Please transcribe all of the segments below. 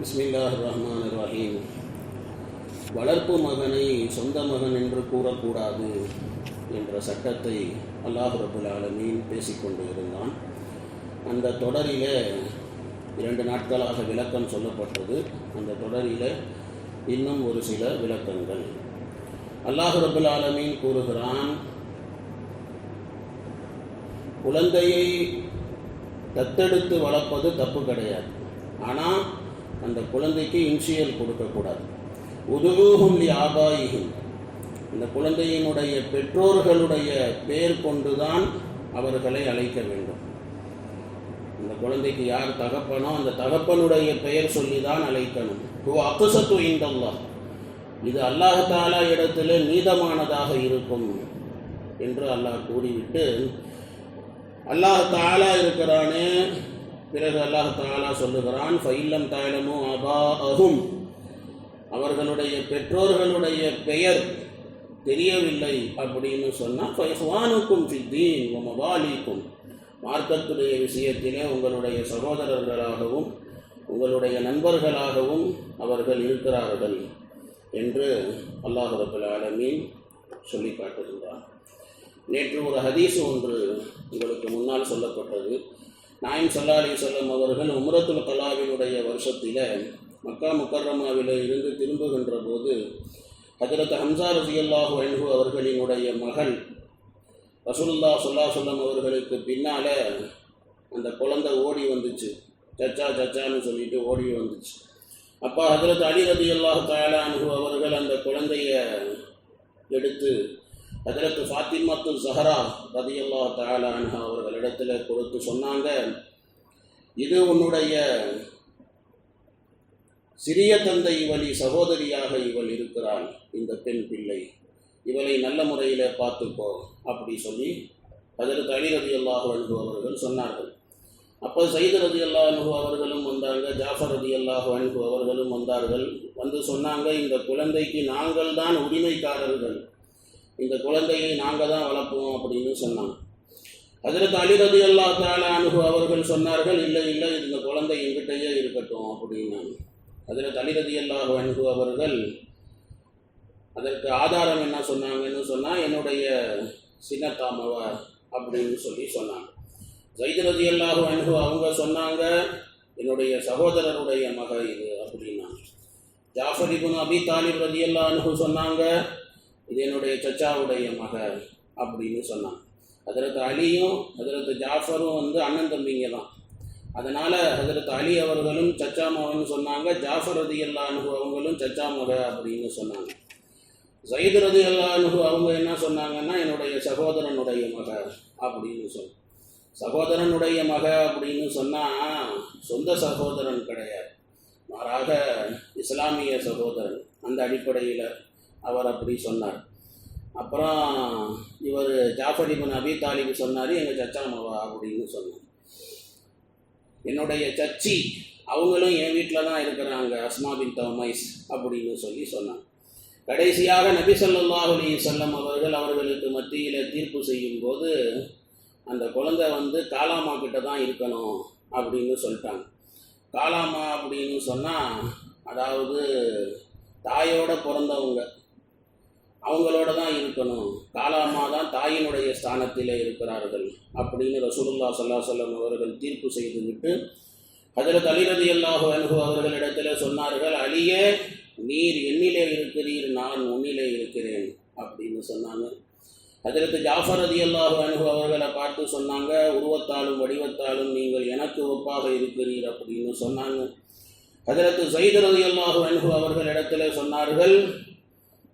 பிஸ்மில்லாஹ் ரஹ்மான் ரஹீம் வளர்ப்பு மகனை சொந்த மகன் என்று கூறக்கூடாது என்ற சட்டத்தை அல்லாஹ் ரபுல் ஆலமீன் பேசிக்கொண்டு இருந்தான் அந்த தொடரில இரண்டு நாட்களாக விளக்கம் சொல்லப்பட்டது. அந்த தொடரில இன்னும் ஒரு சில விளக்கங்கள். அல்லாஹ் ரபுல் ஆலமீன் கூறுகிறான் குழந்தையை தத்தெடுத்து வளர்ப்பது தப்பு கிடையாது. ஆனால் அந்த குழந்தைக்கு இன்சியல் கொடுக்கக்கூடாது. உதுகூகும் லி ஆபாயிகும் இந்த குழந்தையினுடைய பெற்றோர்களுடைய பெயர் கொண்டுதான் அவர்களை அழைக்க வேண்டும். இந்த குழந்தைக்கு யார் தகப்பனோ அந்த தகப்பனுடைய பெயர் சொல்லி தான் அழைக்கணும். ஓ அக்குசத்து இந்தல்லா. இது அல்லாஹாலா இடத்துல நீதமானதாக இருக்கும் என்று அல்லாஹ் கூறிவிட்டு அல்லாஹ் தாலா இருக்கிறானே பிறகு அல்லாஹ் தாலா சொல்லுகிறான் ஃபைல்லம் தாயலமோ அபா அகும் அவர்களுடைய பெற்றோர்களுடைய பெயர் தெரியவில்லை அப்படின்னு சொன்னால் ஃபைஹ்வானுக்கும் ஃபித்தீன் மவாலிக்கும். மார்க்கத்துடைய விஷயத்திலே உங்களுடைய சகோதரர்களாகவும் உங்களுடைய நண்பர்களாகவும் அவர்கள் இருக்கிறார்கள் என்று அல்லாஹ் ரபுல் ஆலமீன் சொல்லி காட்டுகின்றார் நேற்று ஒரு ஹதீஸ் ஒன்று உங்களுக்கு முன்னால் சொல்லப்பட்டது. நாயம் சல்லா செல்லும் அவர்கள் உமரத்துல் கலாவினுடைய வருஷத்தில் மக்கா முக்கர்ரமாவில் இருந்து திரும்புகின்ற போது ஹஜரத் ஹம்சா ரசியல்லாஹு அன்பு அவர்களினுடைய மகள் ரசூலுல்லா சொல்லா சொல்லம் அவர்களுக்கு பின்னால் அந்த குழந்தை ஓடி வந்துச்சு. சச்சா சச்சான்னு சொல்லிட்டு ஓடி வந்துச்சு. அப்போ ஹஜரத் அலி ரதி அல்லாஹ் தாலா அன்ஹு அவர்கள் அந்த குழந்தைய எடுத்து அதற்கு ஃபாத்திமத்து ஜஹரா ரதியல்லா தாலா அவர்களிடத்தில் கொடுத்து சொன்னாங்க. இது உன்னுடைய சிறிய தந்தை இவளி சகோதரியாக இவள் இருக்கிறாள். இந்த பெண் பிள்ளை இவளை நல்ல முறையில் பார்த்துக்கோ அப்படி சொல்லி அதற்கு அலி ரதி அல்லாஹ் அன்பு அவர்கள் சொன்னார்கள். அப்போ சைது ரதி அல்லா அன்பு அவர்களும் வந்தாங்க ஜாஃபர் ரதி அல்லாஹ் அன்பு அவர்களும் வந்தார்கள். வந்து சொன்னாங்க இந்த குழந்தைக்கு நாங்கள் தான் உரிமைக்காரர்கள். இந்த குழந்தையை நாங்கள் தான் வளர்ப்போம் அப்படின்னு சொன்னாங்க. ஹஜரத் அலிரதி அல்லா தாலா அனுகு அவர்கள் சொன்னார்கள் இல்லை இல்லை இந்த குழந்தை எங்கிட்டயே இருக்கட்டும் அப்படின்னாங்க. ஹஜரத் அலிரதி அல்லாஹ் அனுகு அவர்கள் அதற்கு ஆதாரம் என்ன சொன்னாங்கன்னு சொன்னால் என்னுடைய சின்னத்தாமவ? அப்படின்னு சொல்லி சொன்னாங்க. ஜைது அல்லாஹு அனுகு அவங்க சொன்னாங்க என்னுடைய சகோதரருடைய மக இது அப்படின்னாங்க. ஜாஃபர் இபுன் அபி தாலிப் ரதி அல்லா அனுகு சொன்னாங்க இது என்னுடைய சச்சாவுடைய மக அப்படின்னு சொன்னான் ஹதரத் அலியும் ஹதரத் ஜாஃபரும் வந்து அண்ணன் தம்பிங்க தான். அதனால் ஹதரத் அலி அவர்களும் சச்சா மகன் சொன்னாங்க ஜாஃபர் ரதி அல்லா அவங்களும் சச்சா மக அப்படின்னு சொன்னாங்க. ஜயித் ரதி அல்லா அவங்க என்ன சொன்னாங்கன்னா என்னுடைய சகோதரனுடைய மக அப்படின்னு சொன்ன சகோதரனுடைய மக அப்படின்னு சொன்னால் சொந்த சகோதரன் கிடையாது. மாறாக இஸ்லாமிய சகோதரன் அந்த அடிப்படையில் அவர் அப்படி சொன்னார். அப்புறம் இவர் ஜாஃபர் இபன் அபி தாலிபு சொன்னார் எங்கள் சச்சா மாவா அப்படின்னு சொன்னார். என்னுடைய சச்சி அவங்களும் என் வீட்டில் தான் இருக்கிறாங்க அஸ்மா பின் தமைஸ் அப்படின்னு சொல்லி சொன்னாங்க கடைசியாக நபி சொல்லாஹுலி சொல்லம் அவர்கள் அவர்களுக்கு மத்தியில் தீர்ப்பு செய்யும் போது அந்த குழந்தை வந்து காலாமா கிட்ட தான் இருக்கணும் அப்படின்னு சொல்லிட்டாங்க. காலாமா அப்படின்னு சொன்னால் அதாவது தாயோட பிறந்தவங்க அவங்களோட தான் இருக்கணும். காலாமா தான் தாயினுடைய ஸ்தானத்தில் இருக்கிறார்கள் அப்படின்னு ரசூலுல்லா சல்லா சொல்லம் அவர்கள் தீர்ப்பு செய்துவிட்டு அதில் அலிரதி அல்லாஹு அனுகு அவர்களிடத்தில் சொன்னார்கள் அழிய நீர் என்னிலே இருக்கிறீர் நான் உன்னிலே இருக்கிறேன் அப்படின்னு சொன்னாங்க. ஹஜரத் ஜாஃபர் அதி அல்லாஹு அனுகு அவர்களை பார்த்து சொன்னாங்க உருவத்தாலும் வடிவத்தாலும் நீங்கள் எனக்கு ஒப்பாக இருக்கிறீர் அப்படின்னு சொன்னாங்க. ஹஜரத் சைதரதி அல்லாஹு அனுகு அவர்களிடத்தில் சொன்னார்கள்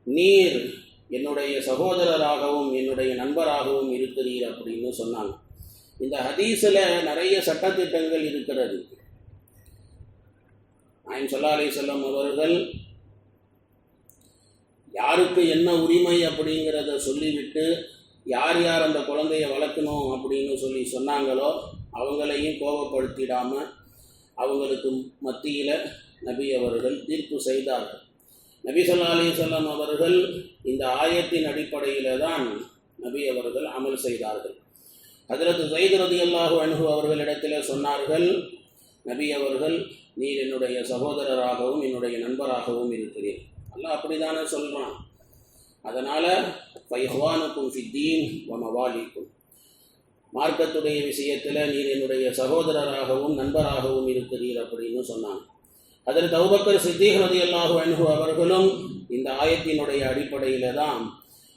நீர் என்னுடைய சகோதரராகவும் என்னுடைய நண்பராகவும் இருக்கிறீர் அப்படின்னு சொன்னாங்க. இந்த ஹதீஸில் நிறைய சட்டத்திட்டங்கள் இருக்கிறது. ஆயம் சொல்லா அலி செல்லம் அவர்கள் யாருக்கு என்ன உரிமை அப்படிங்கிறத சொல்லிவிட்டு யார் யார் அந்த குழந்தைய வளர்க்கணும் அப்படின்னு சொல்லி சொன்னாங்களோ அவங்களையும் கோபப்படுத்திடாமல் அவங்களுக்கு மத்தியில் நபி அவர்கள் தீர்ப்பு செய்தார்கள். நபி சொல்லா அலி சொல்லம் அவர்கள் இந்த ஆயத்தின் அடிப்படையில் தான் நபி அவர்கள் அமல் செய்தார்கள். ஹஜரத் ஜெயித் ரதி அல்லாஹு அணுகு அவர்களிடத்தில் சொன்னார்கள் நபி அவர்கள் நீர் என்னுடைய சகோதரராகவும் என்னுடைய நண்பராகவும் இருக்கிறீர். அல்லாஹ் அப்படிதானே சொல்கிறான் அதனால் ஃபைஹ்வானுக்கும் ஃபித்தீன் வமவாலிக்கும் மார்க்கத்துடைய விஷயத்தில் நீர் என்னுடைய சகோதரராகவும் நண்பராகவும் இருக்கிறீர் அப்படின்னு சொன்னான் அதில் தௌபக்கர் சித்தீக் ரதி அல்லாஹு அணுகு அவர்களும் இந்த ஆயத்தினுடைய அடிப்படையில் தான்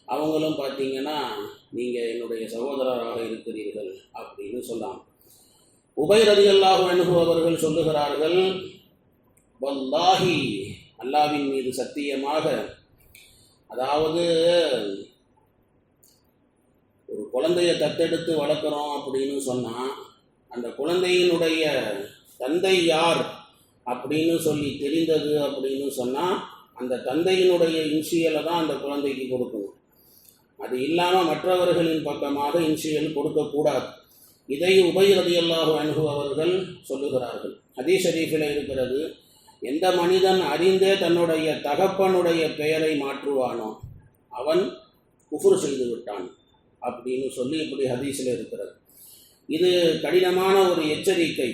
அவங்களும் பார்த்தீங்கன்னா நீங்கள் என்னுடைய சகோதரராக இருக்கிறீர்கள் அப்படின்னு சொன்னாங்க. உபை ரதி அல்லாஹு அணுகு அவர்கள் சொல்லுகிறார்கள் வல்லாஹி அல்லாவின் மீது சத்தியமாக அதாவது ஒரு குழந்தைய தத்தெடுத்து வளர்க்குறோம் அப்படின்னு சொன்னால் அந்த குழந்தையினுடைய தந்தை யார்? அப்படின்னு சொல்லி தெரிந்தது அப்படின்னு சொன்னால் அந்த தந்தையினுடைய இன்சியலை தான் அந்த குழந்தைக்கு கொடுக்கணும். அது இல்லாமல் மற்றவர்களின் பக்கமாக இன்சியல் கொடுக்கக்கூடாது இதை உபயரதியல்லாக அணுகுபவர்கள் சொல்லுகிறார்கள். ஹதீஸ் ஷரீஃபில் இருக்கிறது எந்த மனிதன் அறிந்தே தன்னுடைய தகப்பனுடைய பெயரை மாற்றுவானோ அவன் குஃபுர் செய்து விட்டான். அப்படின்னு சொல்லி இப்படி ஹதீஸில் இருக்கிறது. இது கடினமான ஒரு எச்சரிக்கை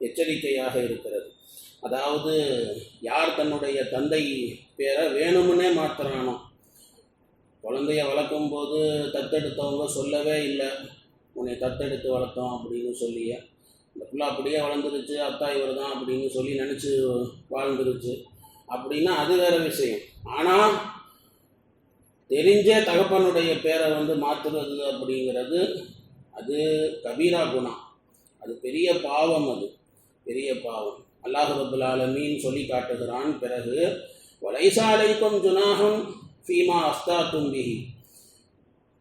எச்சரிக்கையாக இருக்கிறது. அதாவது யார் தன்னுடைய தந்தை பேரை வேணும்னே மாத்துறானோ? குழந்தைய வளர்க்கும் போது தத்தெடுத்தவங்க சொல்லவே இல்லை. உன்னை தத்தெடுத்து வளர்த்தோம் அப்படின்னு சொல்லிய. இந்த பிள்ளை அப்படியே வளர்ந்துருச்சு அத்தா இவர் தான் அப்படின்னு சொல்லி நினச்சி வாழ்ந்துருச்சு. அப்படின்னா அது வேற விஷயம். ஆனால் தெரிஞ்சே தகப்பனுடைய பேரை வந்து மாற்றுறது அப்படிங்கிறது அது கபீரா குணம். அது பெரிய பாவம் அது. பெரிய பாவம். அல்லாஹ் ரபுல் ஆலமீன் சொல்லி காட்டுகிறான். பிறகு வலைசாலைக்கும் ஜுனாகம் ஃபீமா அஸ்தா தும்பிகி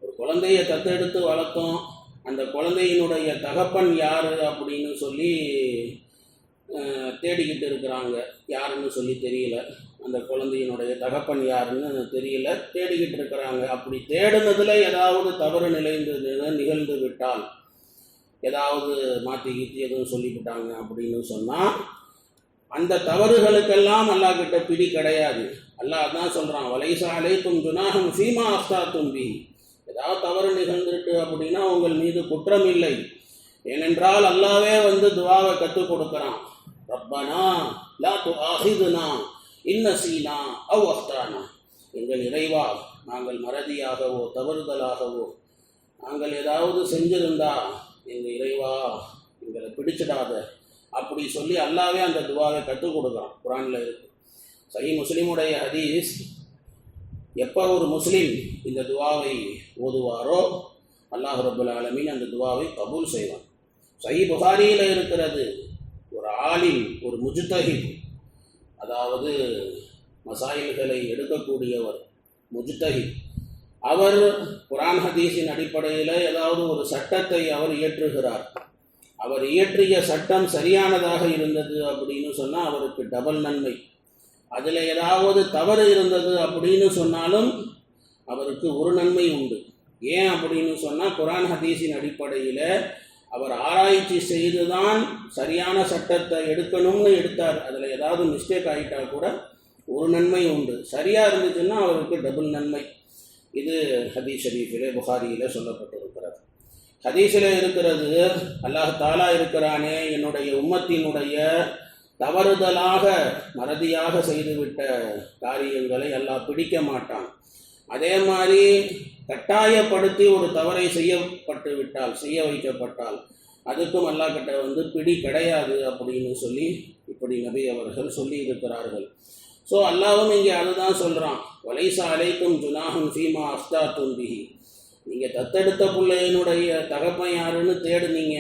ஒரு குழந்தையை தத்தெடுத்து வளர்த்தோம். அந்த குழந்தையினுடைய தகப்பன் யார் அப்படின்னு சொல்லி தேடிக்கிட்டு இருக்கிறாங்க. யாருன்னு சொல்லி தெரியல. அந்த குழந்தையினுடைய தகப்பன் யாருன்னு தெரியல. தேடிக்கிட்டு இருக்கிறாங்க. அப்படி தேடுனதில் ஏதாவது தவறு நிலைந்தது நிகழ்ந்து விட்டால் ஏதாவது மாற்றி கீத்தி எதுவும் சொல்லிவிட்டாங்க அப்படின்னு சொன்னால் அந்த தவறுகளுக்கெல்லாம் அல்லாஹ் கிட்ட பிடி கிடையாது. அல்லாஹ் தான் சொல்கிறான் வலைசாலை தும் துனாகம் சீமா அஸ்தா தும்பி ஏதாவது தவறு நிகழ்ந்துருக்கு அப்படின்னா உங்கள் மீது குற்றம் இல்லை. ஏனென்றால் அல்லாவே வந்து துவாவை கற்றுக் கொடுக்குறான். ரப்பனா லா து ஆஹிதுனா இன்ன சீனா அவ் அஸ்தானா எங்கள் இறைவா நாங்கள் மறதியாகவோ தவறுதலாகவோ நாங்கள் ஏதாவது செஞ்சிருந்தா எங்கள் இறைவா எங்களை பிடிச்சிடாத அப்படி சொல்லி அல்லாவே அந்த துவாவை கற்றுக் கொடுக்குறான் குரானில் இருக்கு. சஹி முஸ்லீமுடைய ஹதீஸ் எப்போ ஒரு முஸ்லீம் இந்த துவாவை ஓதுவாரோ அல்லாஹ் ரபுல் ஆலமின் அந்த துவாவை கபூல் செய்வான். சஹி புகாரியில் இருக்கிறது ஒரு ஆளில் ஒரு முஜ்தஹித் அதாவது மசாயில்களை எடுக்கக்கூடியவர் முஜ்தஹித் அவர் குரான் ஹதீஸின் அடிப்படையில் ஏதாவது ஒரு சட்டத்தை அவர் இயற்றுகிறார். அவர் இயற்றிய சட்டம் சரியானதாக இருந்தது அப்படின்னு சொன்னால் அவருக்கு டபுள் நன்மை. அதில் ஏதாவது தவறு இருந்தது அப்படின்னு சொன்னாலும் அவருக்கு ஒரு நன்மை உண்டு. ஏன் அப்படின்னு சொன்னால் குரான் ஹதீஸின் அடிப்படையில் அவர் ஆராய்ச்சி செய்து தான் சரியான சட்டத்தை எடுக்கணும்னு எடுத்தார். அதில் ஏதாவது மிஸ்டேக் ஆகிட்டா கூட ஒரு நன்மை உண்டு. சரியாக இருந்துச்சுன்னா அவருக்கு டபுள் நன்மை. இது ஹதீஸ் ஷரீஃபிலே புகாரியில் சொல்லப்பட்டிருக்கிறார் ஹதீஸில் இருக்கிறது அல்லாஹ் தாலா இருக்கிறானே என்னுடைய உம்மத்தினுடைய தவறுதலாக மறதியாக செய்துவிட்ட காரியங்களை எல்லாம் பிடிக்க மாட்டான். அதே மாதிரி கட்டாயப்படுத்தி ஒரு தவறை செய்யப்பட்டு விட்டால் செய்ய வைக்கப்பட்டால் அதுக்கும் அல்லாஹ் கிட்ட வந்து பிடி கிடையாது அப்படின்னு சொல்லி இப்படி நபி அவர்கள் சொல்லி இருக்கிறார்கள். ஸோ அல்லாவும் இங்கே அதுதான் சொல்கிறான் வலைசா அலைக்கும் ஜுனாஹும் ஃபீமா அஸ்தா தும்பிஹி நீங்கள் தத்தெடுத்த பிள்ளையினுடைய தகப்பன் யாருன்னு தேடுனீங்க.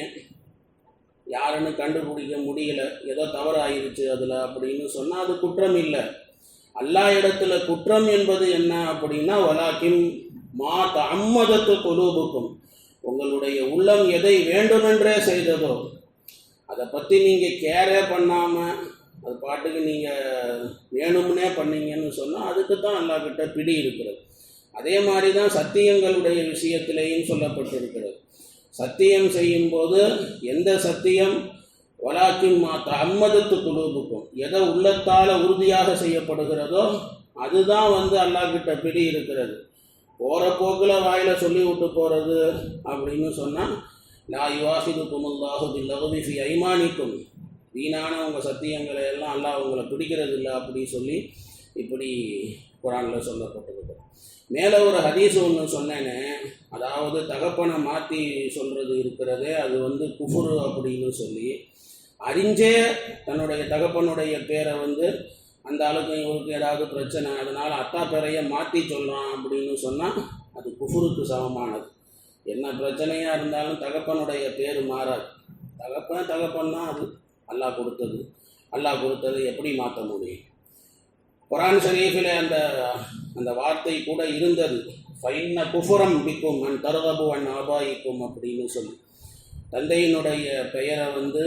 யாருன்னு கண்டுபிடிக்க முடியல. ஏதோ தவறாயிருச்சு அதில் அப்படின்னு சொன்னால் அது குற்றம் இல்லை. அல்லா இடத்துல குற்றம் என்பது என்ன அப்படின்னா வலாக்கின் மா தம்மதத்து கொலூபுக்கும். உங்களுடைய உள்ளம் எதை வேண்டுமென்றே செய்ததோ அதை பற்றி நீங்கள் கேரே பண்ணாமல் அது பாட்டுக்கு நீங்கள் வேணும்னே பண்ணீங்கன்னு சொன்னால் அதுக்கு தான் அல்லா கிட்ட பிடி இருக்கிறது. அதே மாதிரி தான் சத்தியங்களுடைய விஷயத்திலேயும் சொல்லப்பட்டிருக்கிறது. சத்தியம் செய்யும்போது எந்த சத்தியம்? வலாக்கின் மாத்த அம்மதத்து குழுவுக்கும் எதை உள்ளத்தால் உறுதியாக செய்யப்படுகிறதோ அதுதான் வந்து அல்லாஹ்கிட்ட பிடி இருக்கிறது. போகிற போக்கில் வாயில் சொல்லி விட்டு போகிறது அப்படின்னு சொன்னால் லா யுவாசிது குமுல்லாஹு பில்லகுதி ஃபி ஐமானிக்கும். வீணான உங்கள் சத்தியங்களை எல்லாம் அல்லாஹ் உங்களை பிடிக்கிறது இல்லை அப்படி சொல்லி இப்படி குரானில் சொல்லப்பட்டிருக்கும் மேலே ஒரு ஹதீஸ் ஒன்று சொன்னேனே அதாவது தகப்பனை மாற்றி சொல்கிறது இருக்கிறதே அது வந்து குஃபுரு அப்படின்னு சொல்லி. அறிஞ்சே தன்னுடைய தகப்பனுடைய பேரை வந்து அந்த ஆளுக்கு இவருக்கு ஏதாவது பிரச்சனை அதனால் அத்தா பேரையை மாற்றி சொல்கிறான் அப்படின்னு சொன்னால் அது குஃபுருக்கு சமமானது. என்ன பிரச்சனையாக இருந்தாலும் தகப்பனுடைய பேர் மாறாது. தகப்பன் தகப்பன் தான் அது. அல்லாஹ் கொடுத்தது. அல்லாஹ் கொடுத்தது எப்படி மாற்ற முடியும்? குரான் ஷரீஃபில் அந்த அந்த வார்த்தை கூட இருந்தது. ஃபைன்ன குஃபுரம் பிக்கும் அன் தருதபு அன் ஆபாயிக்கும் அப்படின்னு சொல்லி. தந்தையினுடைய பெயரை வந்து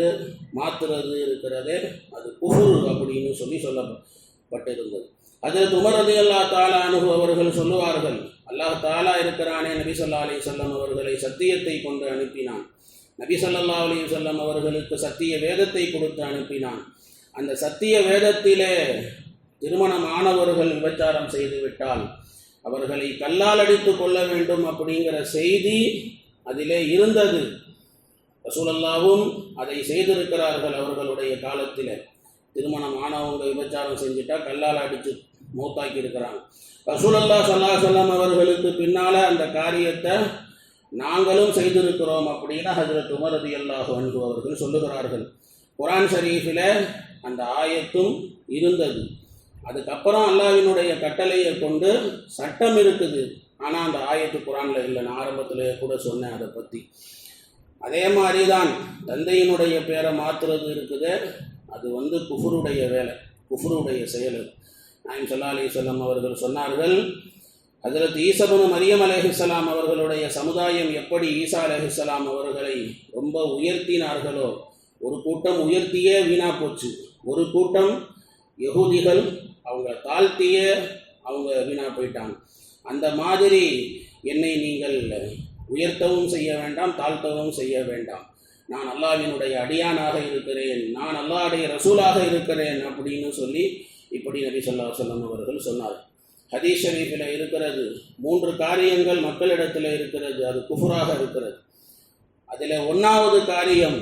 மாற்றுறது இருக்கிறதே அது குஃபுர் அப்படின்னு சொல்லி சொல்லப்பட்டிருந்தது. அது துமரது அல்லா தாலா அனுபவர்கள் சொல்லுவார்கள் அல்லாஹ் தாலா இருக்கிறானே நபி சொல்லா அலி சொல்லம் அவர்களை சத்தியத்தை கொண்டு அனுப்பினான். நபி சொல்லல்லா அலி சொல்லம் அவர்களுக்கு சத்திய வேதத்தை கொடுத்து அனுப்பினான். அந்த சத்திய வேதத்திலே திருமணமானவர்கள் விபச்சாரம் செய்துவிட்டால் அவர்களை கல்லால் அடித்து கொள்ள வேண்டும் அப்படிங்கிற செய்தி அதிலே இருந்தது. ரசூலல்லாவும் அதை செய்திருக்கிறார்கள் அவர்களுடைய காலத்தில். திருமணம் ஆனவங்க விபச்சாரம் செஞ்சுட்டா கல்லால் அடித்து மூத்தாக்கி இருக்கிறாங்க ரசூலல்லா சல்லா சொல்லம் அவர்களுக்கு பின்னால் அந்த காரியத்தை நாங்களும் செய்திருக்கிறோம் அப்படின்னு ஹஜரத் உமரதி அல்லாஹு அன்பு அவர்கள் சொல்லுகிறார்கள். குரான் ஷரீஃபில் அந்த ஆயத்தும் இருந்தது. அதுக்கப்புறம் அல்லாவினுடைய கட்டளையை கொண்டு சட்டம் இருக்குது. ஆனால் அந்த ஆயத்து குரானில் இல்லை. நான் ஆரம்பத்தில் கூட சொன்னேன் அதை பற்றி அதே மாதிரி தான் தந்தையினுடைய பேரை மாற்றுறது இருக்குது. அது வந்து குஃபுருடைய வேலை. குஃபுருடைய செயல் நாயம் சொல்லா அலி சொல்லம் அவர்கள் சொன்னார்கள் ஹஜரத் ஈசபனு மரியம் அலஹிஸ்லாம் அவர்களுடைய சமுதாயம் எப்படி ஈசா அலஹிஸ்லாம் அவர்களை ரொம்ப உயர்த்தினார்களோ ஒரு கூட்டம் உயர்த்தியே வீணா போச்சு. ஒரு கூட்டம் யகூதிகள் அவங்க தாழ்த்தியே அவங்க வீணா போயிட்டாங்க. அந்த மாதிரி என்னை நீங்கள் உயர்த்தவும் செய்ய வேண்டாம் தாழ்த்தவும் செய்ய வேண்டாம். நான் அல்லாவினுடைய அடியானாக இருக்கிறேன் நான் அல்லாவுடைய ரசூலாக இருக்கிறேன் அப்படின்னு சொல்லி இப்படி நபி சொல்லா சொல்லம் அவர்கள் சொன்னார் ஹதீஷ் ஷரீஃபில் இருக்கிறது மூன்று காரியங்கள் மக்களிடத்தில் இருக்கிறது அது குஃபுராக இருக்கிறது. அதில் ஒன்றாவது காரியம்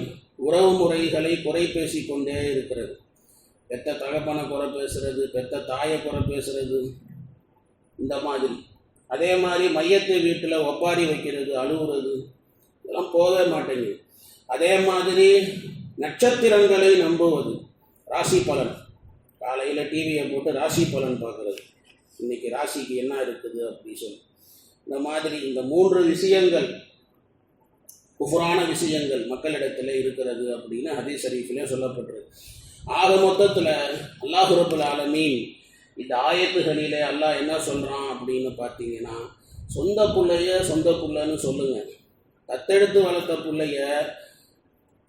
உறவு முறைகளை குறை பேசி கொண்டே இருக்கிறது. பெத்த தகப்பனை குறை பேசுறது பெத்த தாயை குறை பேசுறது இந்த மாதிரி. அதே மாதிரி மையத்து வீட்டில் ஒப்பாரி வைக்கிறது அழுகுறது இதெல்லாம் போகவே மாட்டேங்குது. அதே மாதிரி நட்சத்திரங்களை நம்புவது ராசி பலன். காலையில் டிவியை போட்டு ராசி பலன் பார்க்குறது. இன்றைக்கி ராசிக்கு என்ன இருக்குது அப்படின்னு சொல்லி. இந்த மாதிரி இந்த மூன்று விஷயங்கள் குஃபுரான விஷயங்கள் மக்களிடத்தில் இருக்கிறது அப்படின்னு ஹதீஸ் ஷரீஃபிலே சொல்லப்பட்டிருக்கு. ஆக மொத்தத்தில் அல்லாஹுரபுல் ஆலமீன் இந்த ஆயத்துகளிலே அல்லாஹ் என்ன சொல்கிறான் அப்படின்னு பார்த்தீங்கன்னா சொந்த பிள்ளைய சொந்த புள்ளன்னு சொல்லுங்கள் தத்தெடுத்து வளர்த்த பிள்ளைய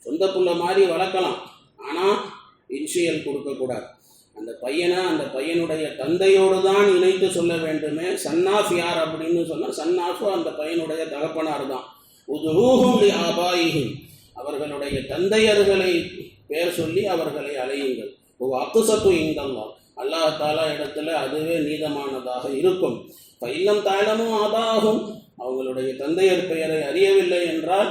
சொந்த புள்ள மாதிரி வளர்க்கலாம். ஆனால் இன்ஷியல் கொடுக்கக்கூடாது அந்த பையனை அந்த பையனுடைய தந்தையோடு தான் இணைத்து சொல்ல வேண்டுமே. சன்னாஃப் யார் அப்படின்னு சொன்னால் சன்னாஃபு அந்த பையனுடைய தகப்பனார் தான். உதுரூஹும் ஆபாயிகும் அவர்களுடைய தந்தையர்களை பேர் சொல்லி அவர்களை அலையுங்கள் ஒரு அக்குசத்து இங்கல்லாம் அல்லாஹ் தாலா இடத்துல அதுவே நீதமானதாக இருக்கும். பைல்லம் தாயலமும் அதாகும். அவங்களுடைய தந்தையர் பெயரை அறியவில்லை என்றால்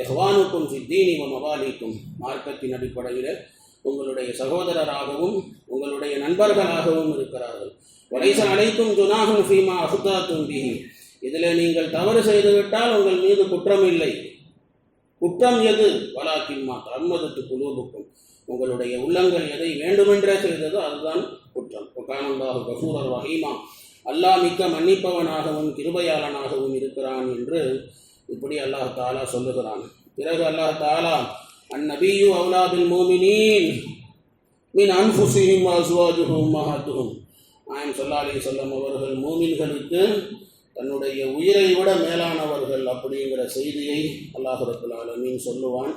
யஹ்வானுக்கும் சித்தீனி மவாலிக்கும். மார்க்கத்தின் அடிப்படையில் உங்களுடைய சகோதரராகவும் உங்களுடைய நண்பர்களாகவும் இருக்கிறார்கள். வலைச அனைத்தும் ஜுனாகும் ஃபீமா அசுதா தும்பிகி இதில் நீங்கள் தவறு செய்துவிட்டால் உங்கள் மீது குற்றம் இல்லை குற்றம் எது? வலாக்கிமா தம்மதத்து குலூபுக்கும். உங்களுடைய உள்ளங்கள் எதை வேண்டுமென்றே செய்ததோ அதுதான் குற்றம். காணந்தாக கசூரர் வகைமா அல்லாஹ் மிக்க மன்னிப்பவனாகவும் கிருபையாளனாகவும் இருக்கிறான் என்று இப்படி அல்லாஹ் தாலா சொல்லுகிறான். பிறகு அல்லாஹ் தாலா அந்நபியு அவுலாபில் மோமினின் மின் அன்புசிஹிம் அசுவாஜுகும் மகாத்துகும் நாயம் சொல்லாலே அலி சொல்லம் அவர்கள் மூமின்களுக்கு தன்னுடைய உயிரை விட மேலானவர்கள் அப்படிங்கிற செய்தியை அல்லாஹ் ஆலமீன் சொல்லுவான்.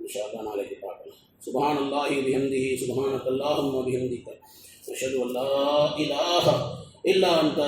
இன்ஷா நாளைக்கு பார்க்கலாம். சுபான் அல்லாஹி பிஹந்திஹி சுபானக் அல்லாஹும் பிஹந்திக்க அஷ்ஹது அல்லா இலாஹ இல்லா அன்த